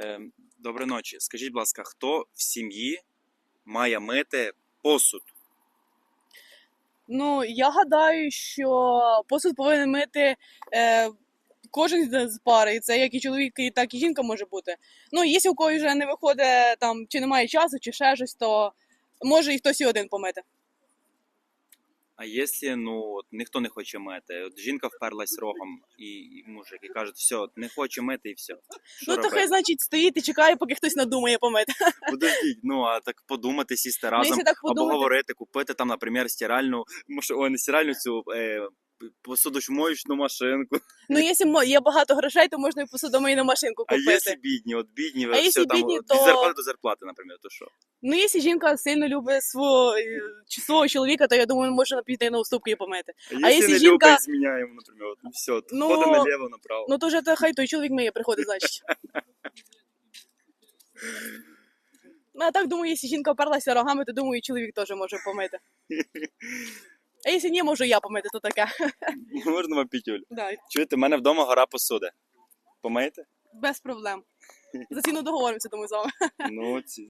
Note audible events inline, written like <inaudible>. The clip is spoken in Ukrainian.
Е, Доброї ночі. Скажіть, будь ласка, хто в сім'ї має мити посуд? Ну, я гадаю, що посуд повинен мити е, кожен з пари. І це як і чоловік, і так і жінка може бути. Ну, якщо у когось вже не виходить там, чи немає часу, чи ще щось, то може і хтось і один помити. А якщо ну, от, ніхто не хоче мити, от жінка вперлась рогом і, і мужик і кажуть, все, не хоче мити і все. Що ну, то робити? хай, значить, стоїть і чекає, поки хтось надумає помити. <laughs> Подождіть, ну а так подумати, сісти Ну, разом, якщо так або подумати, говорити, купити там, наприклад, стиральну, може, ой, не стиральну цю е, посудочмоючну машинку. ну, якщо мо- є багато грошей, то можна і посудомийну машинку А купити. якщо бідні, от бідні, А все якщо там бідні, від то- зарплати до зарплати, наприклад, то що? Ну, якщо жінка сильно любить свого, е, чи свого чоловіка, то я думаю, можна піти на уступки і помити. А якщо не жінка- любить, зміняємо, наприклад, ну все, Ну, ходимо наліво, направо. Ну, то вже то хай той чоловік миє приходить, значить. Ну, а так думаю, якщо жінка оперлася рогами, то думаю, і чоловік теж може помити. А якщо ні, можу я помити, то таке. <laughs> Можна вам пітюль. Да, Чуєте, в мене вдома гора посуди. Помиєте? без проблем. За ціну договоримося, думаю, з вами. Ну, ці.